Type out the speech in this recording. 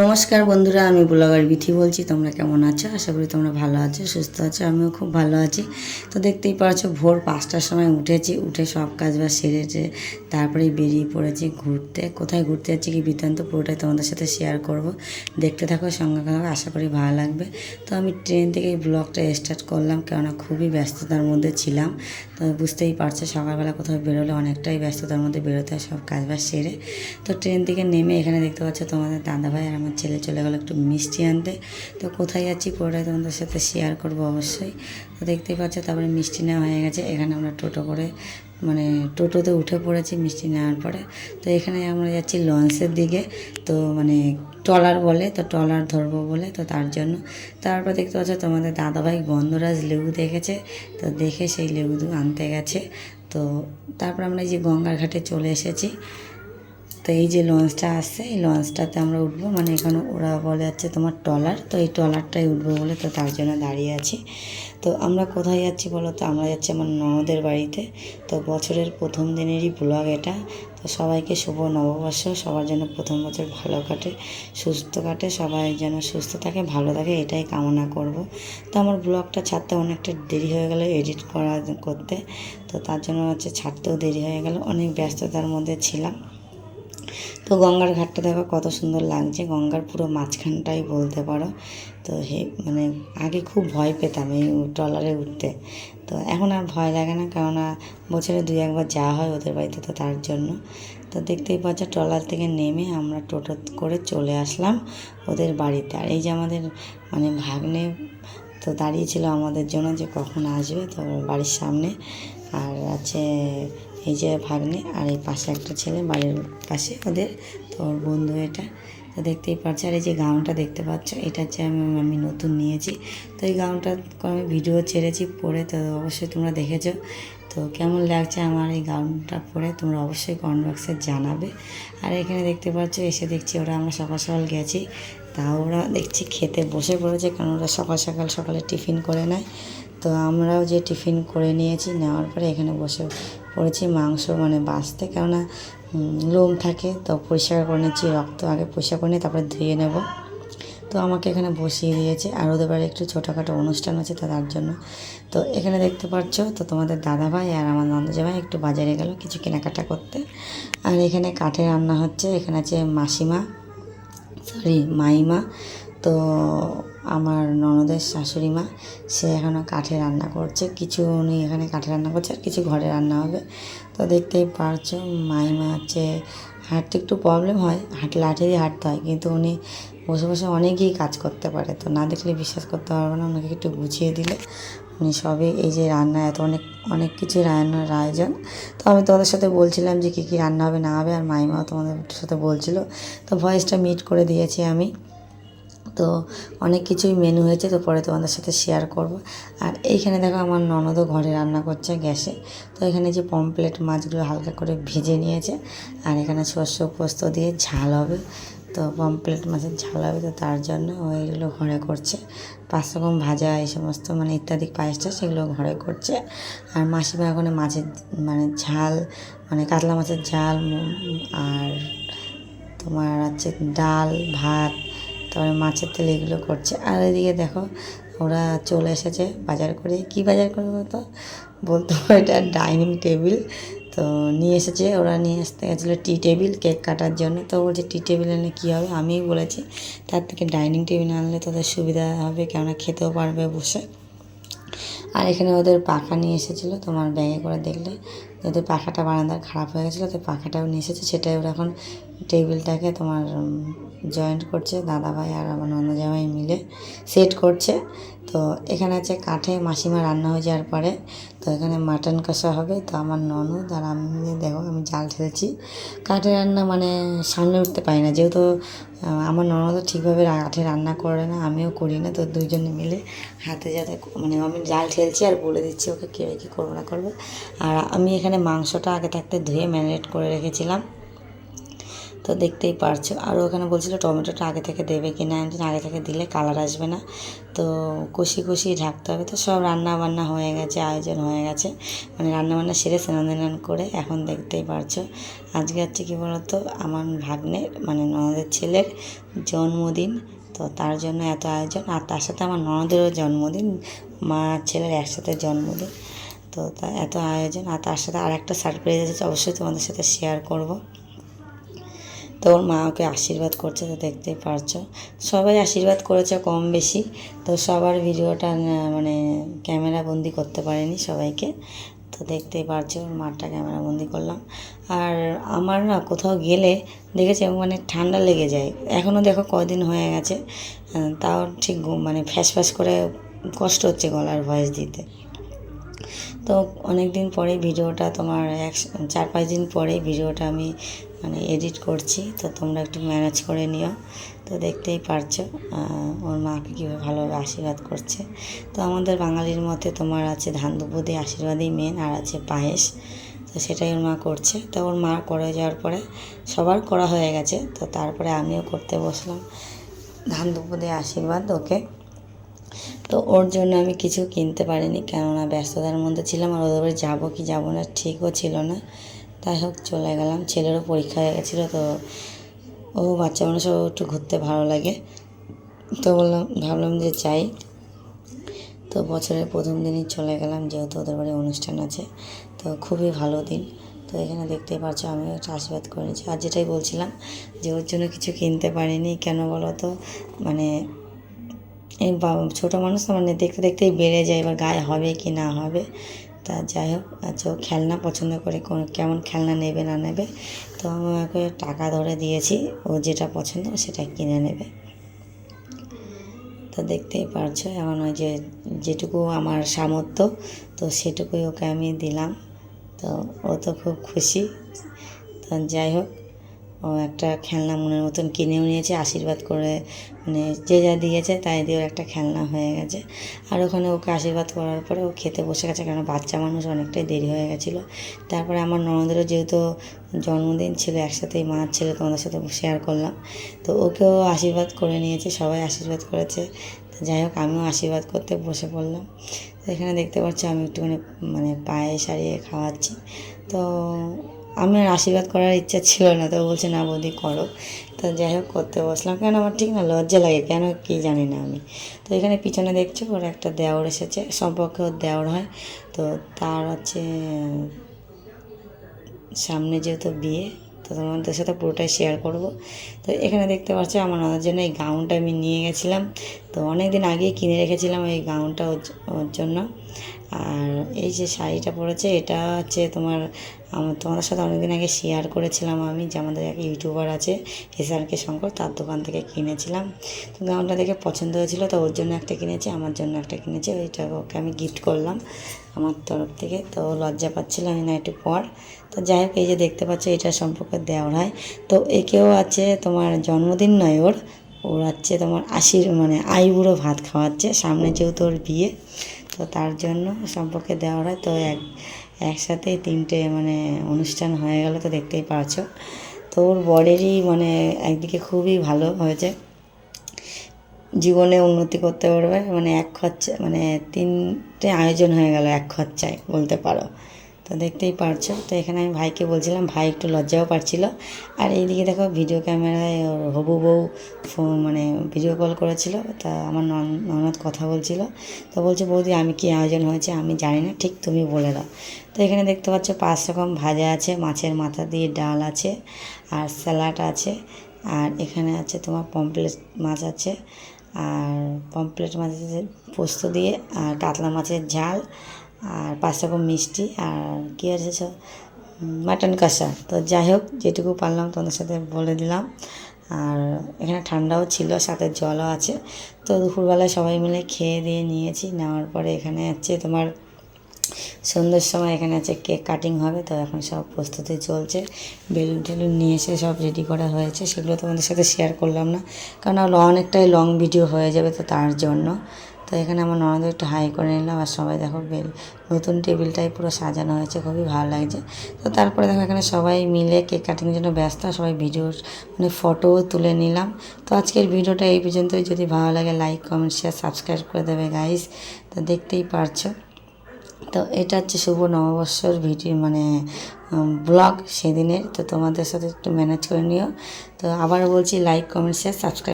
নমস্কার বন্ধুরা, আমি ব্লগার বিথি বলছি। তোমরা কেমন আছো? আশা করি তোমরা ভালো আছো, সুস্থ আছো, আমিও খুব ভালো আছি। তো দেখতেই পারছ ভোর পাঁচটার সময় উঠেছি, উঠে সব কাজ বাজ সেরেছে, তারপরেই বেরিয়ে পড়েছি ঘুরতে। কোথায় ঘুরতে যাচ্ছি কি বৃত্তান্ত, পুরোটাই তোমাদের সাথে শেয়ার করব। দেখতে থাকো, সঙ্গে থাকো, আশা করি ভালো লাগবে। তো আমি ট্রেন থেকে এই ব্লগটা স্টার্ট করলাম, কেননা খুবই ব্যস্ততার মধ্যে ছিলাম। তো বুঝতেই পারছ, সকালবেলা কোথাও বেরোলে অনেকটাই ব্যস্ততার মধ্যে বেরোতে হয়, সব কাজ বাজ সেরে। তো ট্রেন থেকে নেমে এখানে দেখতে পাচ্ছ তোমাদের দাদাভাই আর আমার ছেলে চলে গেলো একটু মিষ্টি আনতে। তো কোথায় যাচ্ছি পুরোটাই তোমাদের সাথে শেয়ার করব অবশ্যই। তো দেখতেই পাচ্ছ তারপরে মিষ্টি নেওয়া হয়ে গেছে। এখানে আমরা টোটো করে মানে টোটোতে উঠে পড়েছি মিষ্টি নেওয়ার পরে। তো এখানে আমরা যাচ্ছি লঞ্চের দিকে। তো মানে ট্রলার বলে, তো ট্রলার ধরবো বলে, তো তার জন্য। তারপর দেখতে পাচ্ছ তোমাদের দাদাভাই গন্ধরাজ লেবু দেখেছে। তো দেখে সেই লেবু আনতে গেছে। তো তারপর আমরা এই যে গঙ্গার ঘাটে চলে এসেছি। তো এই যে লঞ্চটা আসছে এই লঞ্চটাতে আমরা উঠবো। মানে এখানে ওরা বলে যাচ্ছে তোমার ট্রলার, তো এই ট্রলারটাই উঠবো বলে তো তার জন্য দাঁড়িয়ে আছি। তো আমরা কোথায় যাচ্ছি বলো তো? আমরা যাচ্ছি আমার ননদের বাড়িতে। তো বছরের প্রথম দিনেরই ব্লগ এটা। তো সবাইকে শুভ নববর্ষ। সবার জন্য প্রথম বছর ভালো কাটে, সুস্থ কাটে, সবাই যেন সুস্থ থাকে, ভালো থাকে, এটাই কামনা করব। তো আমার ব্লগটা ছাড়তে অনেকটা দেরি হয়ে গেল এডিট করা করতে। তো তার জন্য হচ্ছে ছাড়তেও দেরি হয়ে গেল। অনেক ব্যস্ততার মধ্যে ছিলাম। তো গঙ্গার ঘাটটা দেখো কত সুন্দর লাগছে। গঙ্গার পুরো মাঝখানটাই বলতে পারো। তো হে মানে আগে খুব ভয় পেতাম এই ট্রলারে উঠতে। তো এখন আর ভয় লাগে না কেননা বছরে দুই একবার যাওয়া হয় ওদের বাড়িতে তো তার জন্য। তো দেখতেই পাচ্ছ ট্রলার থেকে নেমে আমরা টোটো করে চলে আসলাম ওদের বাড়িতে। আর এই যে আমাদের মানে ভাগ্নে তো দাঁড়িয়েছিল আমাদের জন্য যে কখন আসবে, তো বাড়ির সামনে। আর আছে এই যে ভাগ্নে আর এই পাশে একটা ছেলে বাড়ির পাশে ওদের, তো ওর বন্ধু এটা। তো দেখতেই পাচ্ছ আর এই যে গাউনটা দেখতে পাচ্ছ, এটা হচ্ছে আমি আমি নতুন নিয়েছি। তো এই গাউনটা আমি ভিডিও ছেড়েছি পরে, তো অবশ্যই তোমরা দেখেছ। তো কেমন লাগছে আমার এই গাউনটা পরে, তোমরা অবশ্যই কমেন্ট বক্সে জানাবে। আর এখানে দেখতে পাচ্ছ, এসে দেখছি ওরা আমরা সকাল সকাল গেছি। তা ওরা দেখছি খেতে বসে পড়েছে, কারণ ওরা সকাল সকাল সকালে টিফিন করে নেয়। তো আমরাও যে টিফিন করে নিয়েছি, নেওয়ার পরে এখানে বসে পড়েছি মাংস মানে বাঁচতে। কেননা লোম থাকে, তো পরিষ্কার করে নিচ্ছি, রক্ত আগে পরিষ্কার করে নিয়ে তারপরে ধুয়ে নেব। তো আমাকে এখানে বসিয়ে দিয়েছে, আর ওদের বাড়ি একটু ছোটোখাটো অনুষ্ঠান আছে তো তার জন্য। তো এখানে দেখতে পাচ্ছ, তো তোমাদের দাদা ভাই আর আমার নন্দজা ভাই একটু বাজারে গেল কিছু কেনাকাটা করতে। আর এখানে কাঠে রান্না হচ্ছে, এখানে আছে মাসিমা সরি মাইমা। তো আমার ননদের শাশুড়ি মা, সে এখনও কাঠে রান্না করছে। কিছু উনি এখানে কাঠে রান্না করছে আর কিছু ঘরে রান্না হবে। তো দেখতেই পারছ, মাইমা হচ্ছে হাঁটতে একটু প্রবলেম হয় হাঁট লাঠি দিয়ে হাঁটতে হয়। কিন্তু উনি বসে বসে অনেকেই কাজ করতে পারে। তো না দেখলে বিশ্বাস করতে পারবে না ওনাকে একটু গুছিয়ে দিলে। উনি সবই এই যে রান্না, এত অনেক অনেক কিছু রান্নার আয়োজন। তো আমি তোমাদের সাথে বলছিলাম যে কী কী রান্না হবে, না হবে, আর মাইমাও তোমাদের সাথে বলছিল। তো ভয়েসটা মিট করে দিয়েছি আমি। তো অনেক কিছুই মেনু হয়েছে, তো পরে তোমাদের সাথে শেয়ার করব। আর এইখানে দেখো আমার ননদও ঘরে রান্না করছে গ্যাসে। তো এখানে যে পমপ্লেট মাছগুলো হালকা করে ভেজে নিয়েছে, আর এখানে শস্য পোস্ত দিয়ে ঝাল হবে। তো পমপ্লেট মাছের ঝাল হবে, তো তার জন্য ওইগুলো ঘরে করছে। পাঁচ রকম ভাজা এই সমস্ত মানে ইত্যাদি পায়েসটা সেগুলো ঘরে করছে। আর মাসিমা ওখানে মাছের মানে ঝাল মানে কাতলা মাছের ঝাল আর তোমার হচ্ছে ডাল, ভাত তারপরে মাছের তেল এগুলো করছে। আর এদিকে দেখো, ওরা চলে এসেছে বাজার করে। কি বাজার করে বলতো? বলতো এটা ডাইনিং টেবিল। তো নিয়ে এসেছে, ওরা নিয়ে আসতে গেছিল টি টেবিল, কেক কাটার জন্য। তো বলছে, টি টেবিল আনলে কী হবে? আমিই বলেছি, তার থেকে ডাইনিং টেবিল আনলে তোদের সুবিধা হবে, কেননা খেতেও পারবে বসে। আর এখানে ওদের পাখা নিয়ে এসেছিল, তোমার ব্যাগে করে দেখলে। ওদের পাখাটা বারান্দার খারাপ হয়ে গেছিল, তো পাখাটাও নিয়ে এসেছে। সেটাই ওরা এখন টেবিলটাকে তোমার জয়েন্ট করছে দাদা ভাই আর আমার নন্দ জামাই মিলে সেট করছে। তো এখানে আছে কাঠে মাসিমা রান্না হয়ে যাওয়ার পরে, তো এখানে মাটন কষা হবে। তো আমার ননদ আর আমি মিলে দেখো, আমি জাল ঠেলছি কাঠে রান্না মানে সামনে উঠতে পারি না। যেহেতু আমার ননদও ঠিকভাবে কাঠে রান্না করে না, আমিও করি না। তো দুইজনে মিলে হাতে যাতে মানে আমি জাল ঠেলছি আর বলে দিচ্ছি ওকে, কে কী করব না করবে। আর আমি এখানে মাংসটা আগে থাকতে ধুয়ে ম্যারিনেট করে রেখেছিলাম। তো দেখতেই পারছ। আর ওখানে বলছিল টমেটোটা আগে থেকে দেবে কি না একদিন আগে থেকে দিলে কালার আসবে না। তো কষি কষি ঢাকতে হবে। তো সব রান্না বান্না হয়ে গেছে, আয়োজন হয়ে গেছে। মানে রান্না বান্না সেরে স্নান ধান করে এখন দেখতেই পারছ। আজকে হচ্ছে কী বলতো, আমার ভাগ্নের মানে ননদের ছেলের জন্মদিন, তো তার জন্য এত আয়োজন। আর তার সাথে আমার ননদেরও জন্মদিন, মা ছেলের একসাথে জন্মদিন। তো তা এত আয়োজন। আর তার সাথে আর একটা সারপ্রাইজ আছে, অবশ্যই তোমাদের সাথে শেয়ার করব। তো ওর মা ওকে আশীর্বাদ করছে, তো দেখতেই পারছ। সবাই আশীর্বাদ করেছে কম বেশি, তো সবার ভিডিওটা মানে ক্যামেরা বন্দি করতে পারেনি সবাইকে, তো দেখতেই পারছ ওর ক্যামেরা বন্দি করলাম। আর আমার না কোথাও গেলে দেখেছি মানে ঠান্ডা লেগে যায় এখনও দেখো কদিন হয়ে গেছে তাও ঠিক মানে ফ্যাস ফ্যাস করে কষ্ট হচ্ছে গলার ভয়েস দিতে। তো অনেক দিন পরে ভিডিওটা তোমার এক, চার পাঁচ দিন পরে ভিডিওটা আমি মানে এডিট করছি, তো তোমরা একটু ম্যানেজ করে নিও। তো দেখতেই পারছ ওর মাকে কীভাবে ভালোভাবে আশীর্বাদ করছে। তো আমাদের বাঙালির মতে তোমার আছে ধান দুপুর দিয়ে আশীর্বাদই মেন আর আছে পায়েস। তো সেটাই ওর মা করছে। তো ওর মা করে যাওয়ার পরে সবার করা হয়ে গেছে। তো তারপরে আমিও করতে বসলাম ধান দুপুর দিয়ে আশীর্বাদ ওকে। তো ওর জন্য আমি কিছু কিনতে পারিনি, কেননা ব্যস্ততার মধ্যে ছিলাম আর ওদের যাব কি যাব না ঠিকও ছিল না। তাই হোক, চলে গেলাম। ছেলেরও পরীক্ষা হয়ে গেছিল, তো ও বাচ্চা মানুষ ও একটু ঘুরতে ভালো লাগে। তো বললাম, ভাবলাম যে চাই তো বছরের প্রথম দিনই চলে গেলাম, যেহেতু ওদের বাড়ি অনুষ্ঠান আছে, তো খুবই ভালো দিন। তো এখানে দেখতেই পাচ্ছ আমি একটা আশীর্বাদ করে নিয়েছি আর যেটাই বলছিলাম যে ওর জন্য কিছু কিনতে পারিনি, কেন বলো তো? মানে এই ছোটো মানুষ মানে দেখতে দেখতেই বেড়ে যায়, এবার গায়ে হবে কি না হবে। তা যাই হোক আচ্ছা ও খেলনা পছন্দ করে কোন কেমন খেলনা নেবে না নেবে, তো আমি ওকে টাকা ধরে দিয়েছি, ও যেটা পছন্দ সেটা কিনে নেবে। তো দেখতেই পারছ এমন ওই যে যেটুকু আমার সামর্থ্য, তো সেটুকুই ওকে আমি দিলাম, তো ও তো খুব খুশি। তো যাই হোক ও একটা খেলনা মনের মতন কিনেও নিয়েছে, আশীর্বাদ করে মানে যে যা দিয়েছে তাই দিয়ে একটা খেলনা হয়ে গেছে। আর ওখানে ওকে আশীর্বাদ করার পরে ও খেতে বসে গেছে কারণ বাচ্চা মানুষ অনেকটাই দেরি হয়ে গেছিল। তারপরে আমার ননদেরও যেহেতু জন্মদিন ছিল, একসাথেই মার ছিল, তোমাদের সাথে শেয়ার করলাম। তো ওকেও আশীর্বাদ করে নিয়েছে, সবাই আশীর্বাদ করেছে। তো যাই হোক, আমিও আশীর্বাদ করতে বসে পড়লাম। তো এখানে দেখতে পাচ্ছি আমি একটুখানি মানে পায়ে সারিয়ে খাওয়াচ্ছি। তো আমি আর আশীর্বাদ করার ইচ্ছা ছিল না, তো বলছে, না বৌদি, করো। তো যাই হোক, করতে বসলাম। কেন, আমার ঠিক না লজ্জা লাগে, কেন কি জানি না আমি। তো এখানে পিছনে দেখছ, ওর একটা দেওর এসেছে, সম্পর্কে ওর দেওর হয়। তো তার হচ্ছে, সামনে যেহেতু বিয়ে, তো তোমাদের সাথে পুরোটাই শেয়ার করব। তো এখানে দেখতে পাচ্ছ, আমার ওনার জন্য এই গাউনটা আমি নিয়ে গেছিলাম। তো অনেক দিন আগেই কিনে রেখেছিলাম এই গাউনটা ওর জন্য। আর এই যে শাড়িটা পরেছে, এটা হচ্ছে তোমার আমার তোমাদের সাথে অনেকদিন আগে শেয়ার করেছিলাম আমি যে আমাদের এক ইউটিউবার আছে এসআরকে শঙ্কর তার দোকান থেকে কিনেছিলাম। তো গাউনটা দেখে পছন্দ হয়েছিল, তো ওর জন্য একটা কিনেছি, আমার জন্য একটা কিনেছি, ওইটা ওকে আমি গিফট করলাম আমার তরফ থেকে। তো লজ্জা পাচ্ছিল আমি না একটু পর। তো যাই হোক, এই যে দেখতে পাচ্ছ, এটা সম্পর্কে দেওয়ার হয়। তো একেও আছে তোমার জন্মদিন নয় ওর ওর হচ্ছে তোমার আশির মানে আইবুড়ো ভাত খাওয়াচ্ছে, সামনে যেহেতু ওর বিয়ে, তো তার জন্য সম্পর্কে দেওয়া হয়। তো এক, একসাথে তিনটে মানে অনুষ্ঠান হয়ে গেল, তো দেখতেই পারছ তো ওর বরেরই মানে একদিকে খুবই ভালো হয়েছে। জীবনে উন্নতি করতে পারবে মানে এক খরচা মানে তিনটে আয়োজন হয়ে গেল এক খরচায়, বলতে পারো। তো দেখতেই পারছ। তো এখানে আমি ভাইকে বলছিলাম, ভাই একটু লজ্জাও পাচ্ছিল আর এইদিকে দেখো ভিডিও ক্যামেরায় ওর হবু বউ মানে ভিডিও কল করেছিল। তা আমার নন- ননদ কথা বলছিল। তো বলছে, বৌদি, আমি কি আয়োজন হয়েছে আমি জানি না, ঠিক তুমি বলে দাও। তো এখানে দেখতে পাচ্ছ পাঁচ রকম ভাজা আছে, মাছের মাথা দিয়ে ডাল আছে, আর স্যালাড আছে, আর এখানে আছে তোমার পমপ্লেট মাছ আছে, আর পমপ্লেট মাছের পোস্ত দিয়ে, আর কাতলা মাছের ঝাল আর পাঁচ রকম মিষ্টি আর কী আছে সব? মাটন কষা। তো যাই হোক, যেটুকু পারলাম তোমাদের সাথে বলে দিলাম। আর এখানে ঠান্ডাও ছিল, সাথে জলও আছে। তো দুপুরবেলায় সবাই মিলে খেয়ে দিয়ে নিয়েছি। নেওয়ার পরে এখানে হচ্ছে তোমার সন্ধ্যের সময় এখানে আছে কেক কাটিং হবে। তো এখন সব প্রস্তুতি চলছে। বেলুন টেলুন নিয়ে এসে সব রেডি করা হয়েছে। সেগুলো তোমাদের সাথে শেয়ার করলাম না। কারণ অনেকটাই লং ভিডিও হয়ে যাবে তো তার জন্য। তো এখানে আমার ননদ একটু হাই করে নিলাম আর সবাই দেখো বেল, নতুন টেবিলটাই পুরো সাজানো হয়েছে, খুবই ভালো লাগছে। তো তারপরে দেখো এখানে সবাই মিলে কেক কাটিংয়ের জন্য ব্যস্ত, সবাই ভিডিও মানে ফটোও তুলে নিলাম। তো আজকের ভিডিওটা এই পর্যন্তই, যদি ভালো লাগে লাইক, কমেন্ট শেয়ার সাবস্ক্রাইব করে দেবে গাইস তো দেখতেই পারছ। তো এটা হচ্ছে শুভ নববর্ষর ভিডিও মানে ব্লগ সেদিনের, তো তোমাদের সাথে একটু ম্যানেজ করে নিও। তো আবার বলছি লাইক কমেন্ট শেয়ার সাবস্ক্রাইব